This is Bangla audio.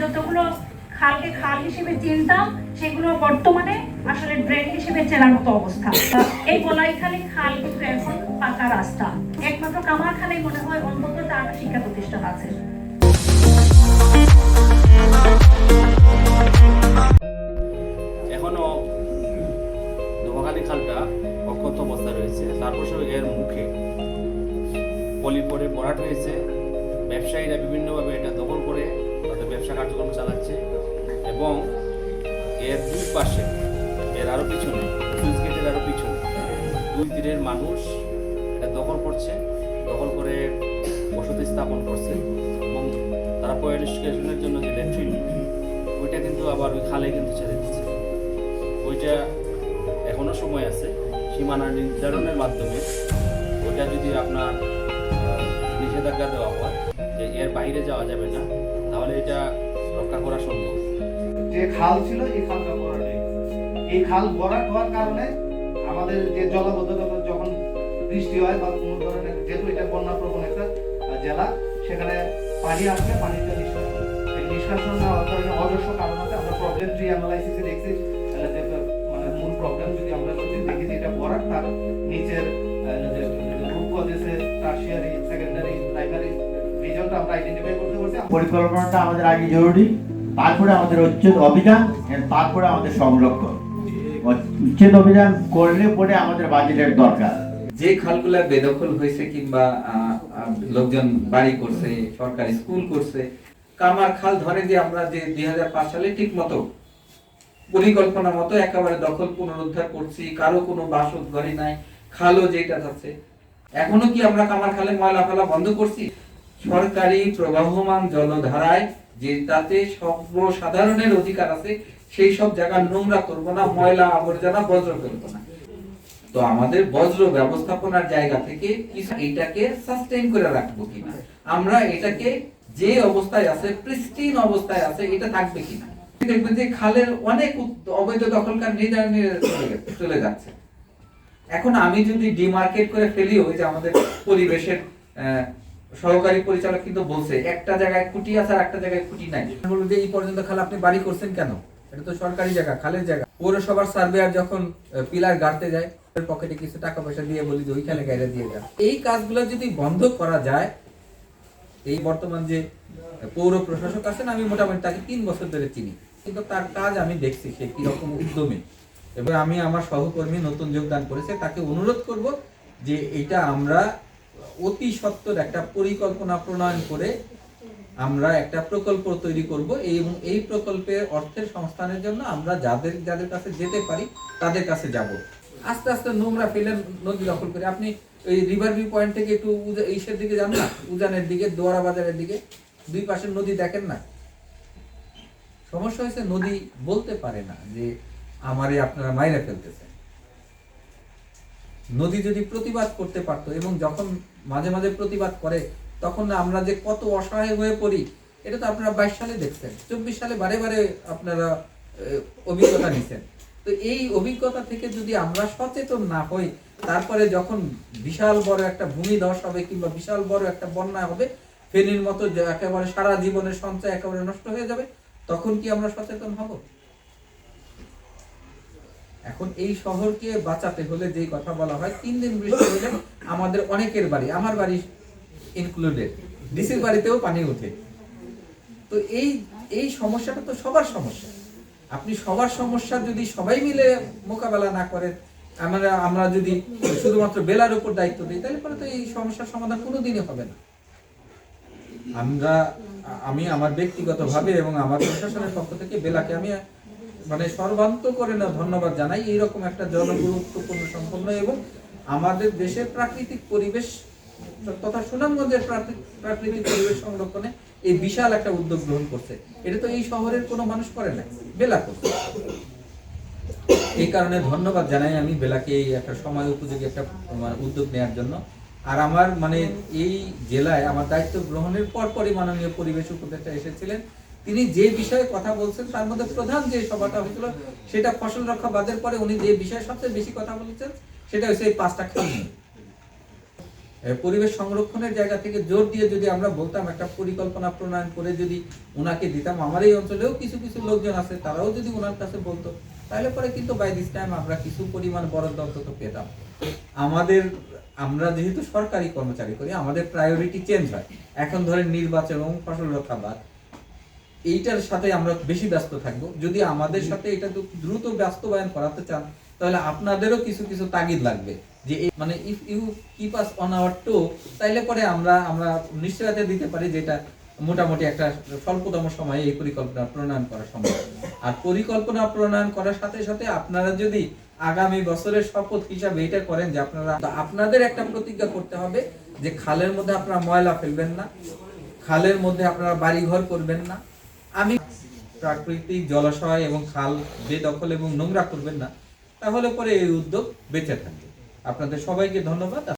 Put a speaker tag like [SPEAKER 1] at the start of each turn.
[SPEAKER 1] যতগুলো খালকে খাল হিসেবে চিনতাম, সেগুলো বর্তমানে আসলে ড্রেন হিসেবে চেনার মতো অবস্থা। এই বলাইখালী খাল কিন্তু এখন পাকা রাস্তা। একমাত্র কামারখানায় মনে হয় অন্তত চারটা শিক্ষা প্রতিষ্ঠান আছে।
[SPEAKER 2] এখনও নোয়াখালী খালটা অক্ষত অবস্থায় রয়েছে। তারপর এর মুখে পলি পরে ভরাট হয়েছে। ব্যবসায়ীরা বিভিন্নভাবে এটা দখল করে ব্যবসা কার্যক্রম চালাচ্ছে এবং এর দুই পাশে এর আরও পিছনে সুইচ গেটের আরও পিছনে দুই তীরের মানুষ এটা দখল করছে, দখল করে বসতি স্থাপন করছে এবং তারা পরিষ্কারের জন্য যে ল্যাট্রিন ওইটা কিন্তু আবার ওই খালে কিন্তু ছেড়ে দিচ্ছে। ওইটা এখনও সময় আছে, সীমানা নির্ধারণের মাধ্যমে ওইটা যদি আপনার নিষেধাজ্ঞা দেওয়া হয় যে এর বাইরে যাওয়া যাবে না তাহলে এটা রক্ষা করা সম্ভব।
[SPEAKER 3] যে খাল ছিল, এই খালটা হয়ে গেছে। এই খাল ভরাট হওয়ার কারণে আমাদের যে জলাবদ্ধতা যখন বৃষ্টি হয় বা কোনো ধরনের, যেহেতু এটা বন্যা প্রবণ একটা জেলা, সেখানে পানি আসলে পানিটা নিষ্কাশন নিষ্কাশন না হওয়ার কারণে অজস্র কারণ আছে। আমরা প্রবলেম ট্রি অ্যানালাইসিসে দেখছি যে মানে মূল প্রবলেম যদি আমরা করছি দেখি যে এটা ভরাট তার নিচের রুট কজেসে টার্সিয়ারি সেকেন্ডারি প্রাইমারি রিজনটা আমরা আইডেন্টিফাই করতে পারছি।
[SPEAKER 4] পরিকল্পনাটা আমাদের আগে জরুরি, তারপরে আমাদের উচ্ছেদ অভিযান তারপরে আমাদের সংরক্ষণ। উচ্ছেদ অভিযান করলে পরে আমাদের বাজেটের দরকার।
[SPEAKER 5] যে খালগুলা বেদখল হয়েছে কিংবা লোকজন বাড়ি করছে, সরকারি স্কুল করছে, কামার খাল ধরে যে আমরা যে দুই সালে ঠিক মতো পরিকল্পনা মতো একেবারে দখল পুনরুদ্ধার করছি, কারও কোনো বাসত ঘরে নাই, খালও যেটা আছে এখনও কি আমরা কামার খালে ময়লা ফেলা বন্ধ করছি? সরকারি প্রবাহমান জলধারায় যে তাতে সর্বসাধারণের অধিকার আছে, সেই সব জায়গা নোংরা করব না, ময়লা আবর্জনা বজ্র করব না। তো আমাদের বজ্র ব্যবস্থাপনার জায়গা থেকে এটাকে সাস্টেইন করে রাখব কিনা? আমরা এটাকে যে অবস্থায় আছে প্রিস্টিন অবস্থায় আছে, এটা থাকবে কিনা? দেখবেন যে খালের অনেক অবৈধ দখলকার নির্ধারণে চলে যাচ্ছে। এখন আমি যদি ডিমার্কেট করে ফেলি, ওই যে আমাদের পরিবেশের সহকারী পরিচালক কিন্তু বলছে, একটা জায়গায় খুঁটি আছে আর একটা জায়গায় খুঁটি নাই। বলব যে, এই পর্যন্ত খাল আপনি বাড়ি করছেন কেন? এটা তো সরকারি জায়গা, খালের জায়গা। পৌরসভার সার্ভেয়ার যখন পিলার গাড়তে যায় পকেটে কিছু টাকা পয়সা দিয়ে বলি যে, ওইখানে গাড়ি দিয়ে যান এই কাজগুলো যদি বন্ধ করা যায়, এই বর্তমান যে পৌর প্রশাসক আছেন, আমি মোটামুটি তাকে তিন বছর ধরে চিনি। কিন্তু তার কাজ আমি দেখছি সে কীরকম উদ্যমী। এবং আমি আমার সহকর্মী নতুন যোগদান করেছে, তাকে অনুরোধ করব যে এটা আমরা অতি সত্বর একটা পরিকল্পনা প্রণয়ন করে আমরা একটা প্রকল্প তৈরি করব এই এবং এই প্রকল্পের অর্থের সংস্থানের জন্য আমরা যাদের যাদের কাছে যেতে পারি তাদের কাছে যাব। আস্তে আস্তে নোংরা ফেলে নদী দখল করে। আপনি ওই রিভার ভিউ পয়েন্ট থেকে একটু ইসের দিকে যান না? উজানের দিকে, দোয়ারা বাজারের দিকে। দুই পাশের নদী দেখেন না? সমস্যা হয়েছে নদী বলতে পারে না যে আমারে আপনারা মাইরে ফেলতেছে নদী যদি প্রতিবাদ করতে পারতো এবং যখন মাঝে মাঝে প্রতিবাদ করে, তখন আমরা যে কত অসহায় হয়ে পড়ি, এটা তো আপনারা বাইশ সালে দেখছেন, চব্বিশ সালে বারে বারে আপনারা অভিজ্ঞতা নিছেন। তো এই অভিজ্ঞতা থেকে যদি আমরা সচেতন না হই, তারপরে যখন বিশাল বড় একটা ভূমিধস হবে কিংবা বিশাল বড় একটা বন্যা হবে, ফেনীর মতো একেবারে সারা জীবনের সঞ্চয় একেবারে নষ্ট হয়ে যাবে, তখন কি আমরা সচেতন হব? এখন এই শহরকে বাঁচাতে হলে যেই কথা বলা হয়, তিন দিন বৃষ্টি হলে আমাদের অনেকের বাড়ি, আমার বাড়ি ইনক্লুডেড ডিসির বাড়িতেও পানি ওঠে। তো এই এই সমস্যাটা তো সবার সমস্যা। আপনি সবার সমস্যা যদি সবাই মিলে মোকাবেলা না করেন, আমরা আমরা যদি শুধুমাত্র বেলার উপর দায়িত্ব দিই, তাহলে পরে তো এই সমস্যার সমাধান কোনোদিনই হবে না। আমরা, আমি আমার ব্যক্তিগতভাবে এবং আমার প্রশাসনের পক্ষ থেকে বেলাকে আমি মানে সর্বান্ত করে না ধন্যবাদ জানাই। এইরকম একটা জনগুরুত্বপূর্ণ সম্পন্ন এবং আমাদের দেশের প্রাকৃতিক পরিবেশ তথা সুনামগঞ্জের প্রাকৃতিক পরিবেশ সংরক্ষণে এই বিশাল একটা উদ্যোগ গ্রহণ করছে। এটা তো এই শহরের কোনো মানুষ করে না বেলা করছে এই কারণে ধন্যবাদ জানাই আমি বেলাকে এই একটা সময় উপযোগী একটা মানে উদ্যোগ নেওয়ার জন্য। আর আমার মানে এই জেলায় আমার দায়িত্ব গ্রহণের পরপরই মাননীয় পরিবেশ উপদেষ্টা এসেছিলেন। তিনি যে বিষয়ে কথা বলছেন, তার মধ্যে প্রধান যে সভাটা হয়েছিল, সেটা ফসল রক্ষা বাদের পরে উনি যে বিষয়ে সবচেয়ে বেশি কথা বলেছেন, সেটা হচ্ছে এই পাঁচটা পরিবেশ সংরক্ষণের জায়গা থেকে জোর দিয়ে যদি আমরা বলতাম, একটা পরিকল্পনা প্রণয়ন করে যদি ওনাকে দিতাম, আমার এই অঞ্চলেও কিছু কিছু লোকজন আছে, তারাও যদি ওনার কাছে বলতো, তাহলে পরে কিন্তু বাই দিস টাইম আমরা কিছু পরিমাণ বরাদ্দ অন্তত পেতাম। আমাদের, আমরা যেহেতু সরকারি কর্মচারী করি, আমাদের প্রায়োরিটি চেঞ্জ হয়। এখন ধরেন নির্বাচন এবং ফসল রক্ষাবাদ এইটার সাথে আমরা বেশি ব্যস্ত থাকব। যদি আমাদের সাথে এটা দ্রুত বাস্তবায়ন করাতে চান, তাহলে আপনাদেরও কিছু কিছু তাগিদ লাগবে। যে মানে if you keep us on our toe তাইলে পরে আমরা আমরা নিশ্চয়তা দিতে পারি যেটা মোটামুটি একটা স্বল্পতম সময়ে এই পরিকল্পনা প্রণয়ন করা সম্ভব। আর পরিকল্পনা প্রণয়ন করার সাথে সাথে আপনারা যদি আগামী বছরের শপথ হিসাবে এটা করেন যে আপনারা আপনাদের একটা প্রতিজ্ঞা করতে হবে যে খালের মধ্যে আপনারা ময়লা ফেলবেন না, খালের মধ্যে আপনারা বাড়িঘর করবেন না আমি প্রাকৃতিক জলাশয় এবং খাল বেদখল এবং নোংরা করবেন না, তাহলে পরে এই উদ্যোগ বেঁচে থাকবে। আপনাদের সবাইকে ধন্যবাদ।